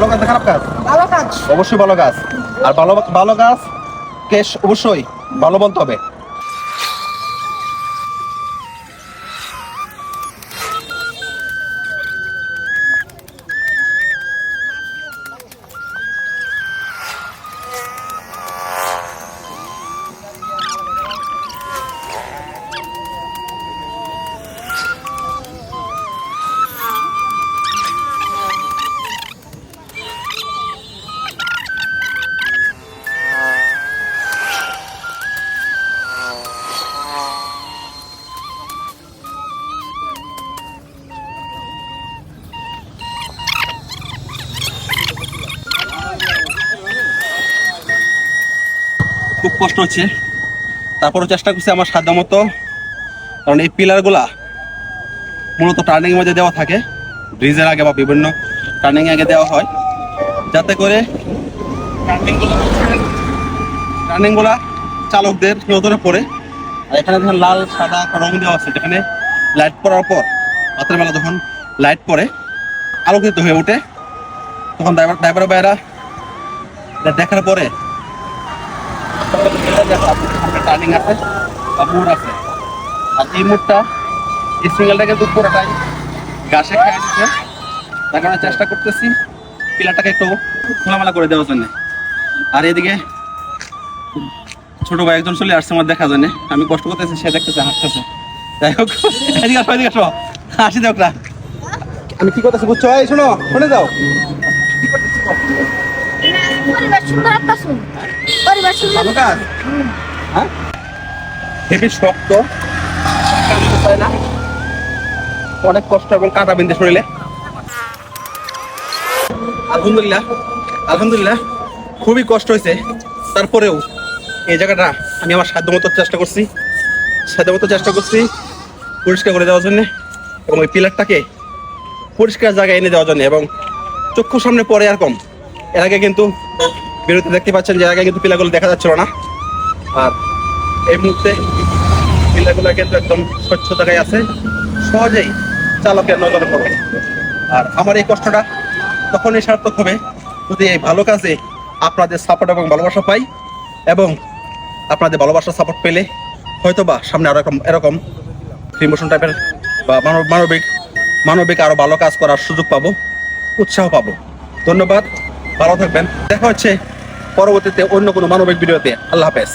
খারাপ কাজ ভালো কাজ অবশ্যই ভালো কাজ আর ভালো ভালো কাজ কেস অবশ্যই ভালো বলতে হবে। খুব কষ্ট হচ্ছে। তারপরও চেষ্টা করছি আমার সাধ্য মতো। কারণ এই পিলারগুলা মূলত টার্নিং মধ্যে দেওয়া থাকে। ব্রিজের আগে বা বিভিন্ন টার্নিং আগে দেওয়া হয়। যাতে করে টার্নিংগুলা চালকদের নজরে পড়ে। আর এখানে যখন লাল, সাদা রং দেওয়া আছে, যেখানে লাইট পড়ার পর, রাতের বেলা যখন লাইট পড়ে, আলোকিত হয়ে ওঠে, তখন ড্রাইভার ড্রাইভার এটা দেখার পরে টার্নিং আছে বা মোড় আছে। আর এই মোড়টা এই সিঙ্গেলটা কিন্তু পুরোটাই ঘাসে খেয়ে দিচ্ছে তার কারণে চেষ্টা করতেছি পিলারটাকে একটু খোলামেলা করে দেওয়ার জন্য। আর এদিকে ছোট ভাই একজন চলে আসছে আমার দেখা জানে আমি কষ্ট করতেছি সে দেখতেছে হাসতেছে যাই হোক এদিকে আসো এদিকে আসো। হাসি দেখ না আমি কি করতেছি বুঝছ? এই শোনো শুনে যাও। পরিবার সুন্দর। হ্যাঁ? শক্ত। না অনেক কষ্ট এবং কাটা বিন্দে শরীরে। আলহামদুলিল্লাহ আলহামদুলিল্লাহ। খুবই কষ্ট হয়েছে। তারপরেও এই জায়গাটা আমি আমার সাধ্য মতো চেষ্টা করছি। সাধ্য মতো চেষ্টা করছি পরিষ্কার করে দেওয়ার জন্য এবং ওই পিলারটাকে পরিষ্কার জায়গায় এনে দেওয়ার জন্য এবং চক্ষু সামনে পরে এরকম। এর আগে কিন্তু বিরতি দেখতে পাচ্ছেন যে আগে কিন্তু পিলাগুলো দেখা যাচ্ছিল না। আর এই মুহূর্তে পিলারগুলো কিন্তু একদম স্বচ্ছ জায়গায় আছে। সহজেই চালকের নজরে পড়বে। আর আমার এই কষ্টটা তখনই সার্থক হবে যদি এই ভালো কাজে আপনাদের সাপোর্ট এবং ভালোবাসা পাই এবং আপনাদের ভালোবাসা সাপোর্ট পেলে হয়তোবা সামনে আরও এরকম এরকম ইমোশন টাইপের বা মানব মানবিক মানবিক আরও ভালো কাজ করার সুযোগ পাবো, উৎসাহ পাবো। ধন্যবাদ। ভালো থাকবেন। দেখা হচ্ছে পরবর্তীতে অন্য কোনো মানবিক ভিডিওতে। আল্লাহ হাফেজ।